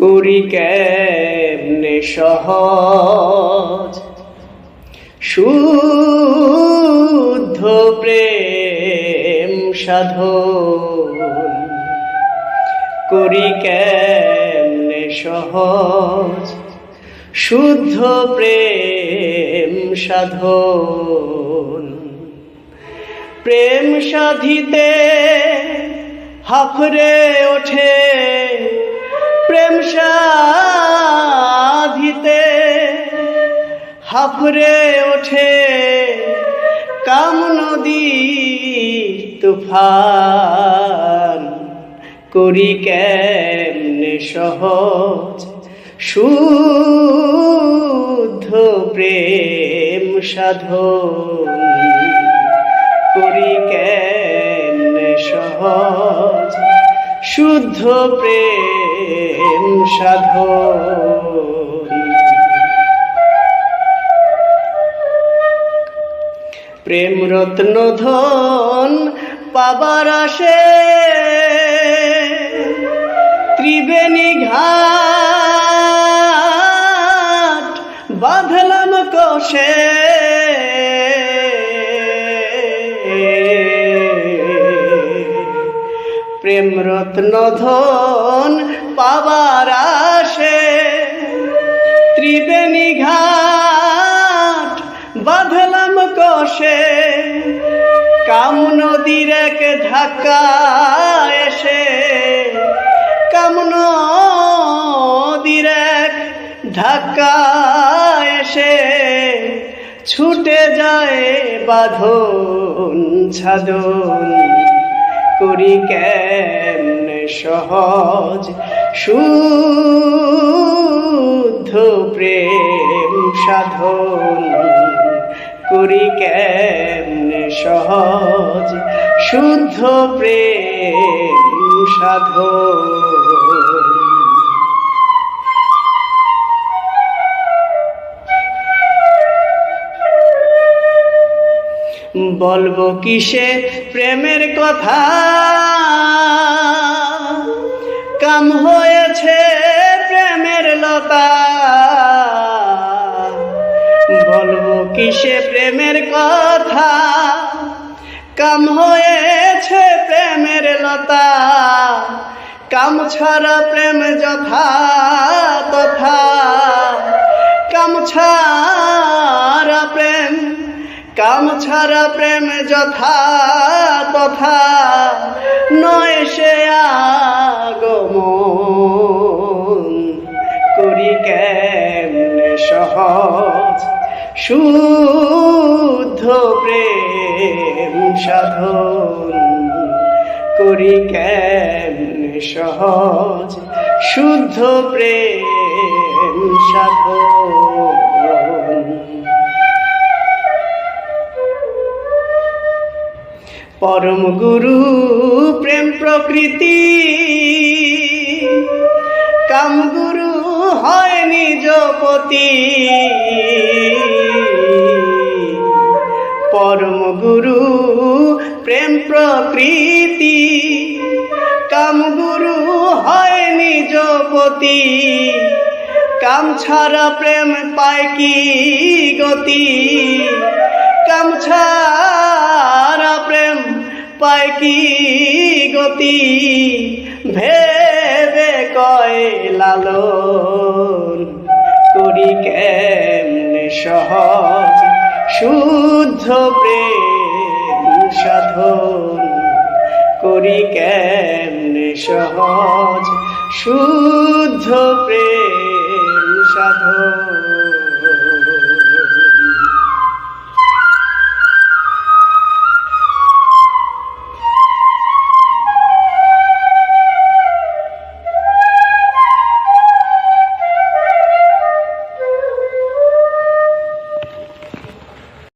করি কেমনে সহজ? শুদ্ধ প্রেম সাধন করি কেমনে সহজ? শুদ্ধ প্রেম সাধন প্রেম সাধিতে হাফরে ওঠে প্রেম সাধিতে হাফরে ওঠে কাম নদী তুফান। করি কেমনে সহজ শুদ্ধ প্রেম সাধন? করি কেমনে সহজ শুদ্ধ প্রেম সাধন প্রেম রত্ন ধন পাবার আসে। ত্রিবেণী ঘাট বাঁধলাম কষে। রত্ন ধন পাবার আসে। ত্রিবেণী ঘাট বাঁধলাম কষে। কাম নদীর এক ধাক্কা এসে। কাম নদীর এক ধাক্কা এসে। ছুটে যায় বাঁধন ছাদন। করি কেমনে সহজ? শুদ্ধ প্রেম সাধন করি কেমনে সহজ? শুদ্ধ প্রেম সাধন বলব কিসে প্রেমের কথা? কাম হয়েছে প্রেমের লতা। বলব কিসে প্রেমের কথা? কাম হয়েছে প্রেমের লতা। কাম ছাড়া প্রেম যথা তথা। কাম ছাড়া প্রেম কাম ছাড়া প্রেম যথা তথা নয় সে আগমন। করি কেমনে সহজ, শুদ্ধ প্রেম সাধন। করি কেমনে সহজ, শুদ্ধ প্রেম সাধন। পরম গুরু, প্রেম প্রকৃতি। কাম গুরু হয় নিজপতি পরম গুরু, প্রেম প্রকৃতি। কাম গুরু হয় নিজপতি কাম ছাড়া প্রেম পায় কি গতি? কাম ছাড়া পায় কি গতি? ভেবে কয় লালন। করি কেমনে সহজ? শুদ্ধ প্রেম সাধন। করি কেমনে সহজ? শুদ্ধ প্রেম সাধন।